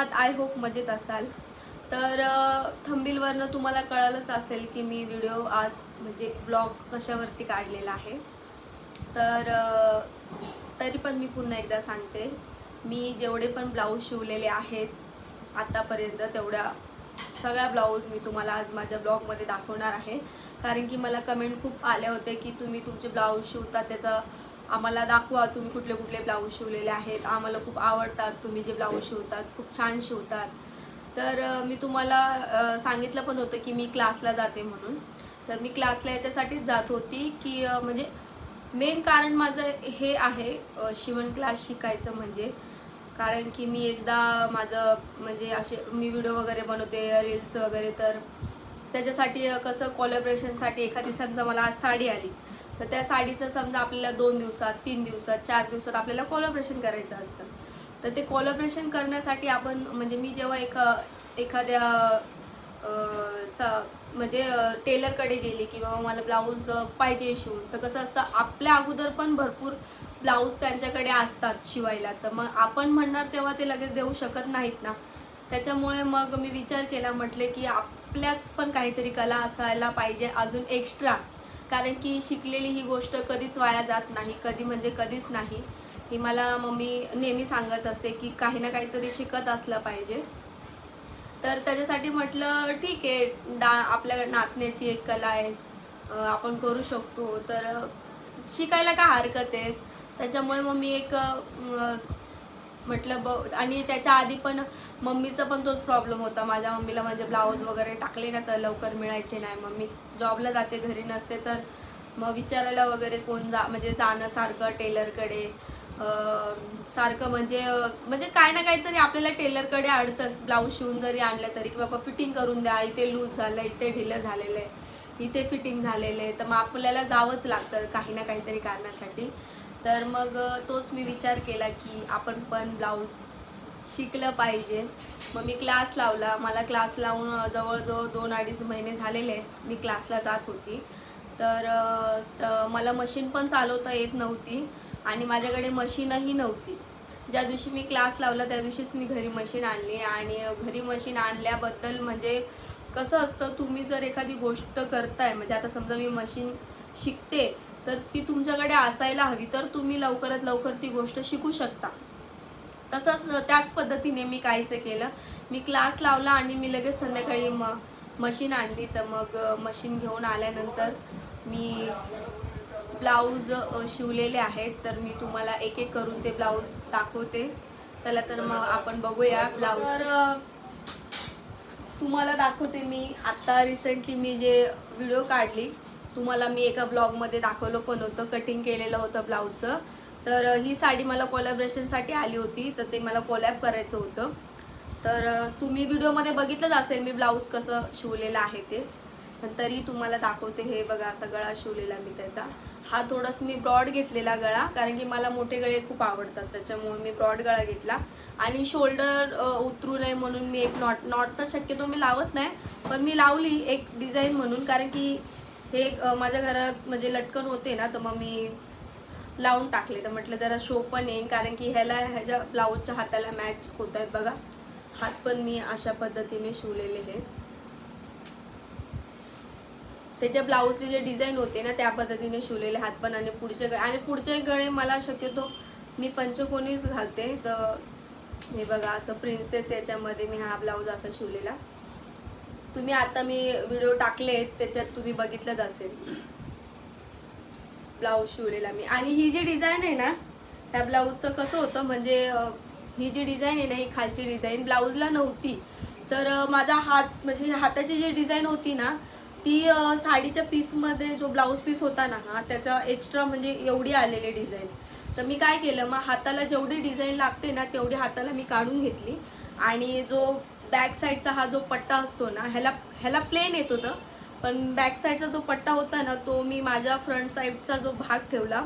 आहात I hope मजेत असाल. तर थंबीलवरनं तुम्हाला कळालंच असेल की मी व्हिडिओ आज म्हणजे ब्लॉग कशावरती काढलेला आहे. तर तरी पण मी पुन्हा एकदा सांगते मी जेवढे पण ब्लाऊज शिवलेले आहेत आत्तापर्यंत तेवढ्या सगळ्या ब्लाऊज मी तुम्हाला आज माझ्या ब्लॉगमध्ये दाखवणार आहे. कारण की मला कमेंट खूप आल्या होते की तुम्ही तुमचे ब्लाऊज शिवता त्याचा आम्हाला दाखवा तुम्ही कुठले कुठले ब्लाऊज शिवलेले आहेत. आम्हाला खूप आवडतात तुम्ही जे ब्लाऊज शिवतात खूप छान शिवतात. तर मी तुम्हाला सांगितलं पण होतं की मी क्लासला जाते म्हणून. तर मी क्लासला याच्यासाठीच जात होती की म्हणजे मेन कारण माझं हे आहे शिवण क्लास शिकायचं म्हणजे. कारण की मी एकदा माझं म्हणजे असे मी व्हिडिओ वगैरे बनवते रील्स वगैरे तर त्याच्यासाठी कसं कॉलॅबरेशनसाठी एखादी समजा मला आज साडी आली तर त्या साडीचं समजा आपल्याला दोन दिवसात तीन दिवसात चार दिवसात आपल्याला कोलॅबरेशन करायचं असतं. तर ते कोलॅबरेशन करण्यासाठी आपण म्हणजे मी जेव्हा एका एखाद्या स म्हणजे टेलरकडे गेली की बाबा मला ब्लाऊज पाहिजे शिवून तर कसं असतं आपल्या अगोदर पण भरपूर ब्लाऊज त्यांच्याकडे असतात शिवायला. तर मग आपण म्हणणार तेव्हा ते लगेच देऊ शकत नाहीत ना. त्याच्यामुळे मग मी विचार केला म्हटले की आपल्यात पण काहीतरी कला असायला पाहिजे अजून एक्स्ट्रा कारण की शिकलेली ही गोष्ट कधीच वाया जात नाही कधी म्हणजे कधीच नाही. ही मला मम्मी नेहमी सांगत असते की काही ना काहीतरी शिकत असलं पाहिजे. तर त्याच्यासाठी म्हटलं ठीक आहे डा आपल्या नाचण्याची एक कला आहे आपण करू शकतो. तर शिकायला काय हरकत आहे? त्याच्यामुळे मग मी एक म्हटलं ब आणि त्याच्या आधी पण मम्मीचा पण तोच प्रॉब्लेम होता. माझ्या मम्मीला म्हणजे ब्लाऊज वगैरे टाकले ना तर लवकर मिळायचे नाही. मम्मी जॉबला जाते घरी नसते तर मग विचारायला वगैरे कोण जा म्हणजे जाणं सारखं टेलरकडे. सारखं म्हणजे म्हणजे काय ना काहीतरी आपल्याला टेलरकडे अडतंच. ब्लाऊज शिवून जरी आणलं तरी की बाबा फिटिंग करून द्या इथे लूज झालं इथे ढिलं झालेलं आहे इथे फिटिंग झालेलं आहे तर मग आपल्याला जावंच लागतं काही ना काहीतरी कारणासाठी. तर मग तोच मी विचार केला की आपण पण ब्लाऊज शिकलं पाहिजे. मग मी क्लास लावला. मला क्लास लावून जवळजवळ दोन अडीच महिने झालेले आहेत. मी क्लासला जात होती. तर स्ट- मला मशीन पण चालवता येत नव्हती आणि माझ्याकडे मशीनही नव्हती. ज्या दिवशी मी क्लास लावला त्या दिवशीच मी घरी मशीन आणली आणि घरी मशीन आणल्याबद्दल म्हणजे कसं असतं तुम्ही जर एखादी गोष्ट करताय म्हणजे आता समजा मी मशीन शिकते तर ती तुमच्याकडे असायला हवी तर तुम्ही लवकरात लवकर ती गोष्ट शिकू शकता. तसंच त्याच पद्धतीने मी काहीसं केलं. मी क्लास लावला आणि मी लगेच संध्याकाळी म मशीन आणली. तर मग मशीन घेऊन आल्यानंतर मी ब्लाऊज शिवलेले आहेत. तर मी तुम्हाला एक एक करून ते ब्लाऊज दाखवते. चला तर मग आपण बघूया ब्लाऊज. तर तुम्हाला दाखवते मी. आत्ता रिसेंटली मी जे व्हिडिओ काढली तुम्हाला मी एका ब्लॉगमध्ये दाखवलं पण होतं कटिंग केलेलं होतं ब्लाऊजचं तर ही साडी मला कोलॅबरेशनसाठी आली होती तर ते मला कोलॅब करायचं होतं. तर तुम्ही व्हिडिओमध्ये बघितलंच असेल मी ब्लाऊज कसं शिवलेलं आहे ते. पण तरी तुम्हाला दाखवते हे बघा असा गळा शिवलेला मी त्याचा. हा थोडासा मी ब्रॉड घेतलेला गळा कारण की मला मोठे गळे खूप आवडतात त्याच्यामुळे मी ब्रॉड गळा घेतला. आणि शोल्डर उतरू नये म्हणून मी एक नॉट नॉट तर शक्यतो मी लावत नाही पण मी लावली एक डिझाईन म्हणून कारण की हे माझ्या घरात म्हणजे लटकन होते ना तर मग मी लावून टाकले. तर म्हटलं जरा शो पण येईल कारण की ह्याला ह्याच्या ब्लाऊजच्या हाताला मॅच होत आहेत बघा. हात पण मी अशा पद्धतीने शिवलेले हे. त्याच्या ब्लाऊजचे जे डिझाईन होते ना त्या पद्धतीने शिवलेले हात पण आणि पुढचे गळे आणि पुढचे गळे मला शक्यतो मी पंचकोनीच घालते. तर हे बघा असं प्रिन्सेस याच्यामध्ये मी हा ब्लाऊज असा शिवलेला. तुम्ही आता मी व्हिडिओ टाकले त्याच्यात तुम्ही बघितलंच असेल. ब्लाऊज शिवलेला मी. आणि ही जी डिझाईन आहे ना त्या ब्लाऊजचं कसं होतं म्हणजे ही जी डिझाईन आहे ना ही खालची डिझाईन ब्लाऊजला नव्हती. तर माझा हात म्हणजे हाताची जी डिझाईन होती ना ती साडीच्या पीसमध्ये जो ब्लाऊज पीस होता ना हा त्याचा एक्स्ट्रा म्हणजे एवढी आलेली डिझाईन तर मी काय केलं मग हाताला जेवढी डिझाईन लागते ना तेवढी हाताला मी काढून घेतली. आणि जो बॅक साईडचा हा जो पट्टा असतो ना ह्याला ह्याला प्लेन येत होतं. पण बॅक साईडचा जो पट्टा होता ना तो मी माझ्या फ्रंट साईडचा जो भाग ठेवला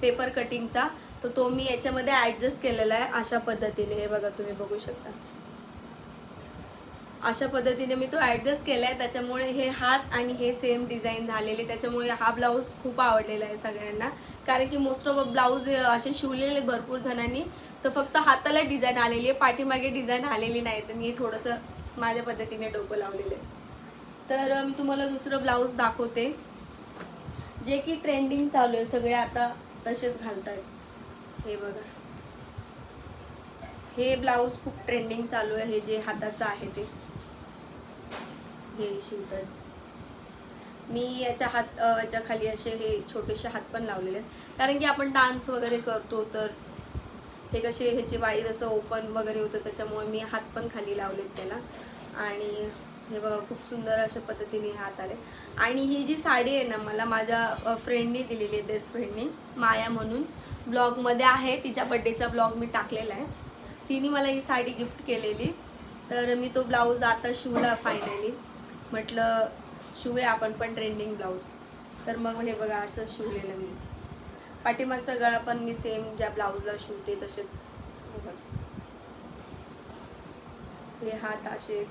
पेपर कटिंगचा तर तो मी याच्यामध्ये ॲडजस्ट केलेला आहे अशा पद्धतीने. हे बघा तुम्ही बघू शकता. अशा पद्धतीने मी तो ॲडजस्ट केला आहे त्याच्यामुळे हे हात आणि हे सेम डिझाईन झालेले. त्याच्यामुळे हा ब्लाऊज खूप आवडलेला आहे सगळ्यांना. कारण की मोस्ट ऑफ ब्लाऊज असे शिवलेले आहेत भरपूर जणांनी. तर फक्त हाताला डिझाईन आलेली आहे. पाठीमागे डिझाईन आलेली नाही. तर मी थोडंसं माझ्या पद्धतीने डोकं लावलेलं आहे. तर मी तुम्हाला दुसरं ब्लाऊज दाखवते. जे की ट्रेंडिंग चालू आहे. सगळे आता तसेच घालतात हे बघा. हे ब्लाऊज खूप ट्रेंडिंग चालू आहे हे जे हाताचं आहे ते. हे शिवतात. मी याच्या हात याच्या खाली असे हे छोटेसे हात पण लावलेले आहेत. कारण की आपण डान्स वगैरे करतो तर हे कसे ह्याचे वाईज असं ओपन वगैरे होतं त्याच्यामुळे मी हात पण खाली लावलेत त्याला. आणि हे बघा खूप सुंदर अशा पद्धतीने हात आले. आणि ही जी साडी आहे ना मला माझ्या फ्रेंडनी दिलेली आहे बेस्ट फ्रेंडनी माया म्हणून. ब्लॉगमध्ये आहे तिच्या बड्डेचा ब्लॉग मी टाकलेला आहे. तिने मला ही साडी गिफ्ट केलेली. तर मी तो ब्लाऊज आता शिवला फायनली म्हटलं शिवूया आपण पण ट्रेंडिंग ब्लाऊज तर मग हे बघा असं शिवलेलं मी. पाठीमागचा गळा पण मी सेम ज्या ब्लाऊजला शिवते तसेच. हे बघा. हे हात असे.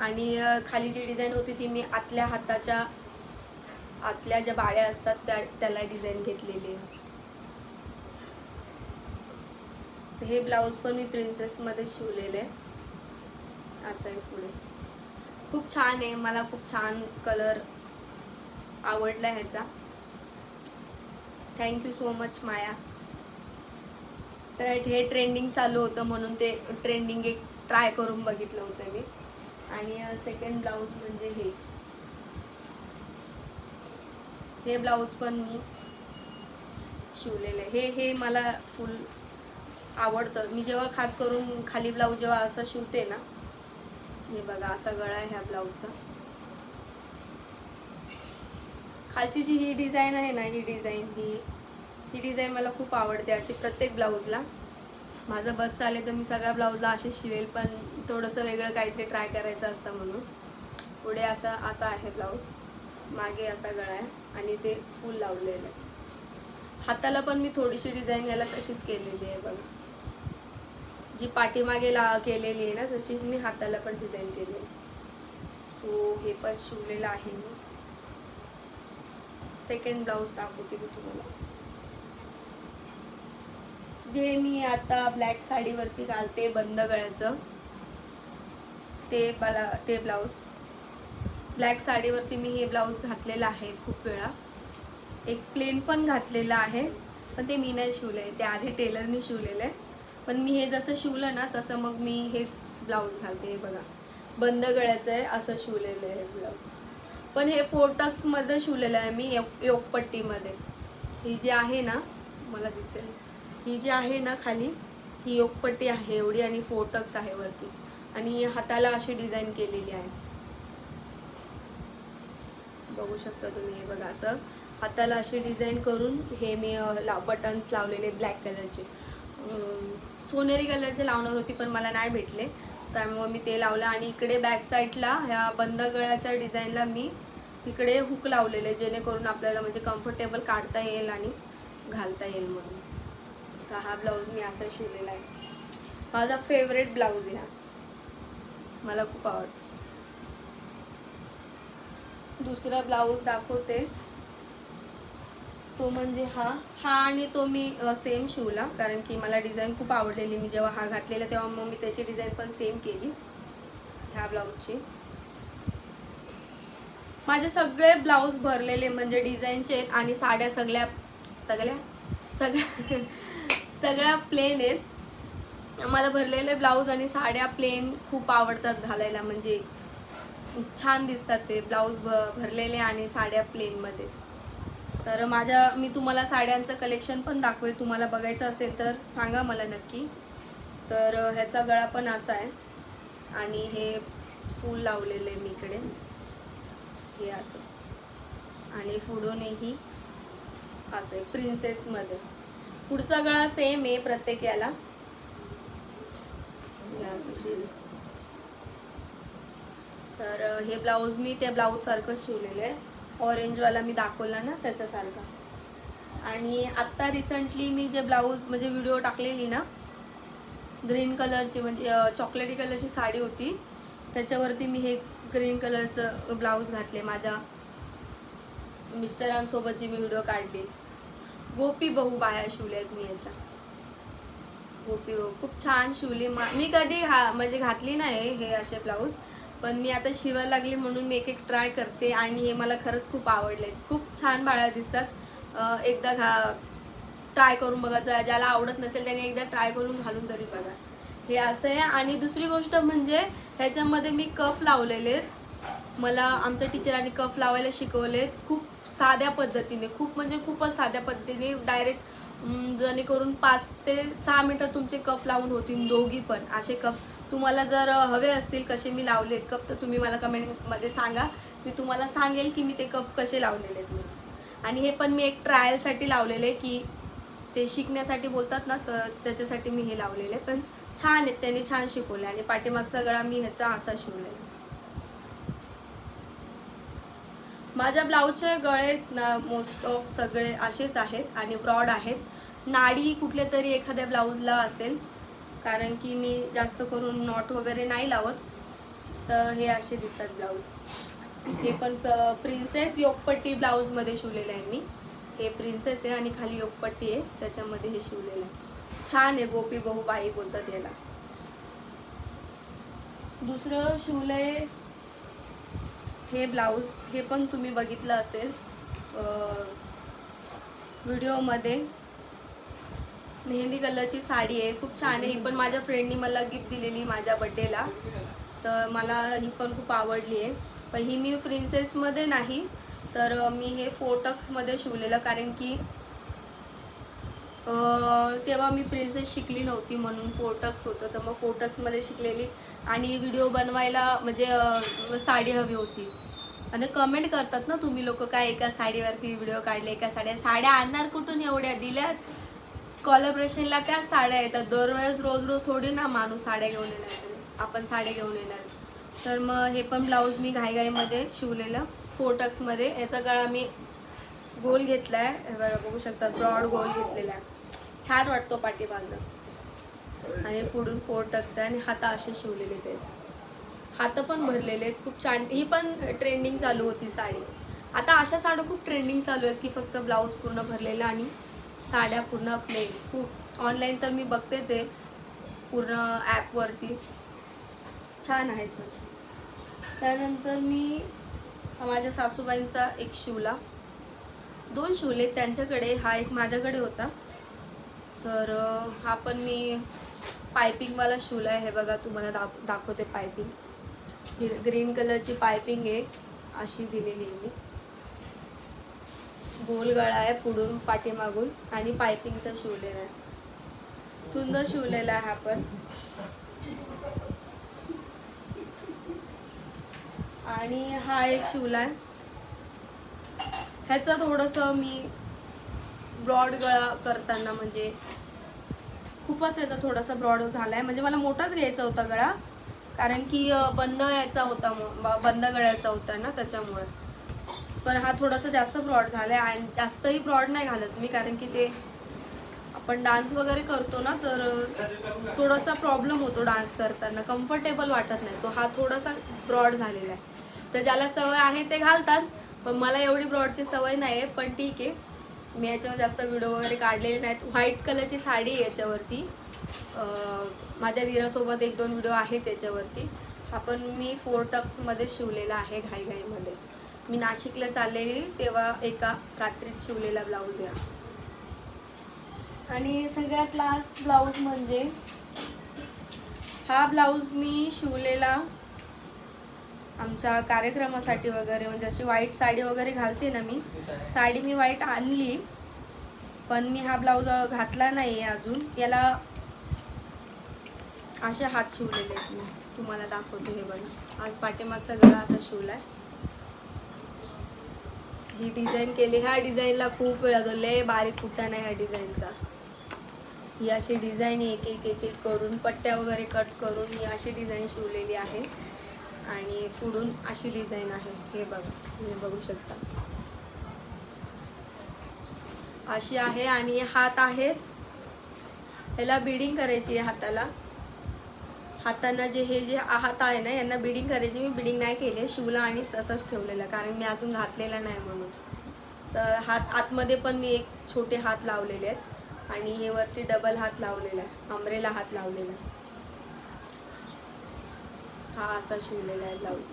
आणि खाली जी डिझाईन होती ती मी आतल्या हाताच्या आतल्या ज्या बाळ्या असतात त्या त्याला डिझाईन घेतलेली आहे तर हे ब्लाऊज पण मी प्रिन्सेसमध्ये शिवलेले आहे. असं आहे पुढे. खूप छान आहे. मला खूप छान कलर आवडला ह्याचा. Thank you so much Maya. तर हे ट्रेंडिंग चालू होतं म्हणून ते ट्रेंडिंग एक ट्राय करून बघितलं होतं मी. आणि सेकंड ब्लाऊज म्हणजे हे. हे ब्लाऊज पण मी शिवलेलं आहे. हे हे मला फुल आवडतं. मी जेव्हा खास करून खाली ब्लाऊज जेव्हा असं शिवते ना हे बघा असा गळा आहे ह्या ब्लाऊजचा खालची जी ही डिझाईन आहे ना ही डिझाईन ही ही डिझाईन मला खूप आवडते अशी प्रत्येक ब्लाऊजला माझं बस चालेल तर मी सगळ्या ब्लाऊजला असे शिवेल पण थोडंसं वेगळं काहीतरी ट्राय करायचं असतं म्हणून. पुढे असा असा आहे ब्लाऊज मागे असा गळा आहे आणि ते फूल लावलेलं आहे. हाताला पण मी थोडीशी डिझाईन घ्यायला तशीच केलेली आहे बघा. जी पाठीमागे ला केलेली आहे ना तशीच मी हाताला पण डिझाईन केलेली सो हे पण शिवलेलं आहे मी. सेकंड ब्लाऊज दाखवते मी तुम्हाला. जे मी आता ब्लॅक साडीवरती घालते बंद गळ्याचं ते मला ते ब्लाऊज ब्लॅक साडीवरती मी हे ब्लाऊज घातलेलं आहे खूप वेळा. एक प्लेन पण घातलेलं आहे पण ते मी नाही शिवलं आहे ते आधी टेलरने शिवलेलं आहे. पण मी हे जसं शिवलं ना तसं मग मी हेच ब्लाऊज घालते. हे बघा. बंद गळ्याचं आहे असं शिवलेलं आहे हे ब्लाऊज पण हे फोटक्समध्ये शिवलेलं आहे मी योग योगपट्टीमध्ये. ही जी आहे ना मला दिसेल. ही जी आहे ना खाली ही योगपट्टी आहे एवढी आणि फोटक्स आहे वरती. आणि हाताला अशी डिझाईन केलेली आहे. बघू शकता तुम्ही हे बघा असं. हाताला अशी डिझाईन करून हे मी ला बटन्स लावलेले ब्लॅक कलरचे सोनेरी कलरचे लावणार होती पण मला नाही भेटले. त्यामुळे मी ते लावलं आणि इकडे बॅक साईडला ह्या बंद गळ्याच्या डिझाईनला मी इकडे हुक लावलेले जेणेकरून आपल्याला म्हणजे कम्फर्टेबल काढता येईल आणि घालता येईल म्हणून. तर हा ब्लाऊज मी असा शिवलेला आहे. माझा फेवरेट ब्लाऊज आहे मला खूप आवडतो. दुसरा ब्लाऊज दाखवते. तो म्हणजे हा. हा आणि तो मी सेम शिवला कारण की मला डिझाईन खूप आवडलेली. मी जेव्हा हा घातलेला तेव्हा मग मी त्याची डिझाईन पण सेम केली. ह्या ब्लाऊजची माझे सगळे ब्लाऊज भरलेले म्हणजे डिझाईनचे आहेत आणि साड्या सगळ्या सगळ्या सगळ्या सगळ्या प्लेन आहेत. मला भरलेले ब्लाऊज आणि साड्या प्लेन खूप आवडतात घालायला. म्हणजे छान दिसतात ते. ब्लाऊज भ भरलेले आणि साड्या प्लेनमध्ये तर माझ्या मी तुम्हाला साड्यांचं कलेक्शन पण दाखवेल. तुम्हाला बघायचं असेल तर सांगा मला नक्की. तर ह्याचा गळा पण असा आहे. आणि हे फूल लावलेले मी इकडे. हे असं. आणि पुढूनही असं आहे प्रिन्सेसमध्ये पुढचा गळा सेम आहे प्रत्येक याला. असं तर हे ब्लाऊज मी त्या ब्लाऊज सारखं शिवलेलं आहे. ऑरेंजवाला मी दाखवला ना त्याच्यासारखा. आणि आत्ता रिसेंटली मी जे ब्लाऊज म्हणजे व्हिडिओ टाकलेली ना ग्रीन कलरची म्हणजे चॉकलेटी कलरची साडी होती त्याच्यावरती मी हे ग्रीन कलरचं ब्लाऊज घातले माझ्या मिस्टरांसोबतची मी व्हिडिओ काढली. गोपी बहू बाया शिवल्या आहेत मी याच्या. गोपी बहू खूप छान शिवली. मा- मी कधी हा म्हणजे घातली नाही हे असे ब्लाऊज पण मी आता शिवायला लागली म्हणून मी एक एक ट्राय करते आणि हे मला खरंच खूप आवडले खूप छान बाळा दिसतात. एकदा घा ट्राय करून बघायचं ज्याला आवडत नसेल त्याने एकदा ट्राय करून घालून तरी बघा. हे असं आहे. आणि दुसरी गोष्ट म्हणजे ह्याच्यामध्ये मी कफ लावलेले आहेत. मला आमच्या टीचरांनी कफ लावायला शिकवले खूप साध्या पद्धतीने. खूप म्हणजे खूपच साध्या पद्धतीने. डायरेक्ट जेणेकरून पाच ते सहा मिनटं तुमचे कप लावून होतील. दोघी पण. असे कप तुम्हाला जर हवे असतील कसे मी लावलेत कप तर तुम्ही मला कमेंटमध्ये सांगा. मी तुम्हाला सांगेल की मी ते कप कसे लावलेले आहेत म्हणून. आणि हे पण मी एक ट्रायलसाठी लावलेले की ते शिकण्यासाठी बोलतात ना तर त्याच्यासाठी मी हे लावलेले. पण छान आहेत त्यांनी छान शिकवले आणि पाठीमागचा गळा मी ह्याचा असा शिवलेला माझ्या ब्लाऊजचे गळे मोस्ट ऑफ सगळे असेच आहेत आणि ब्रॉड आहेत. नाडी कुठल्या तरी एखाद्या ब्लाऊजला असेल कारण की मी जास्त करून नॉट वगैरे नाही लावत. तर हे असे दिसतात ब्लाऊज हे पण प्रिन्सेस योगपट्टी ब्लाऊजमध्ये शिवलेलं आहे मी. हे प्रिन्सेस आहे आणि खाली योगपट्टी आहे. त्याच्यामध्ये हे शिवलेलं आहे. छान आहे गोपी बहु बाई बोलतात याला. दुसरं शिवलंय हे ब्लाऊज हे पण तुम्ही बघितलं असेल. व्हिडिओमध्ये मेहंदी कलरची साडी आहे खूप छान आहे. ही पण माझ्या फ्रेंडनी मला गिफ्ट दिलेली माझ्या बड्डेला तर मला ही पण खूप आवडली आहे. पण ही मी प्रिन्सेसमध्ये नाही तर मी हे फोटक्समध्ये शिवलेलं कारण की तेव्हा मी प्रिन्सेस शिकली नव्हती म्हणून फोटक्स होतं. तर मग फोटक्समध्ये शिकलेली आणि व्हिडिओ बनवायला म्हणजे साडी हवी होती. आणि कमेंट करतात ना तुम्ही लोक काय एका साडीवरती व्हिडिओ काढले एका साड्या साड्या आणणार कुठून? एवढ्या दिल्यात. कॉलब्रेशनला त्या साड्या येतात. दरवेळेस रोज रोज थोडी ना माणूस साड्या घेऊन येणार आपण साड्या घेऊन येणार तर मग हे पण ब्लाऊज मी घाईघाईमध्ये शिवलेलं. फोटक्समध्ये. याचा गळा मी गोल घेतला आहे बघा बघू शकता ब्रॉड गोल घेतलेला आहे. छान वाटतो पाठीमागं आणि पुढून फोर टक्स आहे आणि हात असे शिवलेले त्याचे. हात पण भरलेले आहेत. खूप छान. ही पण ट्रेंडिंग चालू होती साडी. आता अशा साड्या खूप ट्रेंडिंग चालू आहेत की फक्त ब्लाऊज पूर्ण भरलेला आणि साड्या पूर्ण प्लेन खूप ऑनलाईन तर मी बघतेच आहे पूर्ण ॲपवरती छान आहेत पण. त्यानंतर मी माझ्या सासूबाईंचा एक शिवला. दोन शिवले त्यांच्याकडे हा एक माझ्याकडे होता. तर हा पण मी पायपिंगवाला शिवला आहे. हे बघा तुम्हाला दाख दाखवते पायपिंग ग्रीन कलरची पायपिंग आहे अशी दिलेली आहे मी. गोल गळा आहे पुढून पाठीमागून आणि पायपिंगचा शिवलेला आहे. सुंदर शिवलेला आहे हा पण. आणि हा एक शिवला आहे. ह्याचं थोडंसं मी ब्रॉड गळा करताना म्हणजे खूपच याचा थोडासा ब्रॉड झाला आहे म्हणजे मला मोठाच घ्यायचा होता गळा कारण की बंद याचा होता बंद गळ्याचा होता ना त्याच्यामुळे. पण हा थोडासा जास्त ब्रॉड झाला आहे आणि जास्तही ब्रॉड नाही घालत मी कारण की ते आपण डान्स वगैरे करतो ना तर थोडासा प्रॉब्लेम होतो डान्स करताना कम्फर्टेबल वाटत नाही. तो हा थोडासा ब्रॉड झालेला आहे. तर ज्याला सवय आहे ते घालतात पण मला एवढी ब्रॉडची सवय नाही आहे पण ठीक आहे. मी याच्यावर जास्त व्हिडिओ वगैरे काढलेले नाहीत. व्हाईट कलरची साडी आहे याच्यावरती. माझ्या दिरासोबत एक दोन व्हिडिओ आहेत त्याच्यावरती हा पण मी फोर टक्समध्ये शिवलेला आहे घाईघाईमध्ये. मी नाशिकला चाललेली तेव्हा एका रात्रीत शिवलेला ब्लाऊज या आणि सगळ्यात लास्ट ब्लाऊज म्हणजे हा ब्लाऊज मी शिवलेला आमच्या कार्यक्रमासाठी वगैरे म्हणजे अशी व्हाईट साडी वगैरे घालते ना मी. साडी मी व्हाईट आणली पण मी हा ब्लाऊज घातला नाही आहे अजून. याला असे हात शिवलेले आहेत मी. तुम्हाला दाखवते हे बघा. आज पाठीमागचा गळा असा शिवला आहे ही डिझाईन केली. ह्या डिझाईनला खूप वेळ लागतो. लय बारीक कुठं नाही ह्या डिझाईनचा. ही अशी डिझाईन एक एक एक एक करून पट्ट्या वगैरे कट करून ही अशी डिझाईन शिवलेली आहे. आणि पुढून अशी डिझाईन आहे. हे बघा तुम्ही बघू शकता. अशी आहे आणि हात आहेत. ह्याला बिडिंग करायची आहे हाताला. हातांना जे हे जे हात आहे ना यांना बिडिंग करायची मी बिडिंग नाही केली शिवला आणि तसंच ठेवलेलं कारण मी अजून घातलेला नाही म्हणून. तर हात आतमध्ये पण मी एक छोटे हात लावलेले आहेत. आणि हे वरती डबल हात लावलेला आहे अमरेला हात लावलेला आहे. हा असा शिवलेला आहे ब्लाऊज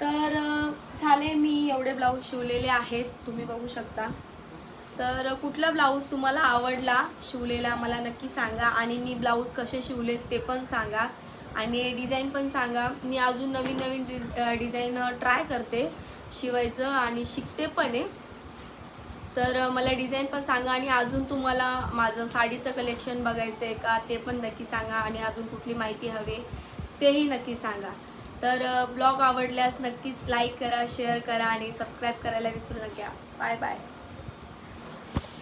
तर झाले मी एवढे ब्लाऊज शिवलेले आहेत. तुम्ही बघू शकता. तर कुठला ब्लाऊज तुम्हाला आवडला शिवलेला मला नक्की सांगा. आणि मी ब्लाऊज कसे शिवलेत ते पण सांगा. आणि डिझाईन पण सांगा. मी अजून नवीन नवीन डिझ डिझाईन ट्राय करते शिवायचं आणि शिकते पण आहे. तर मला डिझाईन पण सांगा आणि अजून तुम्हाला माझं साडीचं कलेक्शन बघायचं आहे का ते पण नक्की सांगा आणि अजून कुठली माहिती हवी तेही नक्की सांगा. तर ब्लॉग आवडल्यास नक्कीच लाईक करा शेअर करा आणि सबस्क्राईब करायला विसरू नका. Bye bye.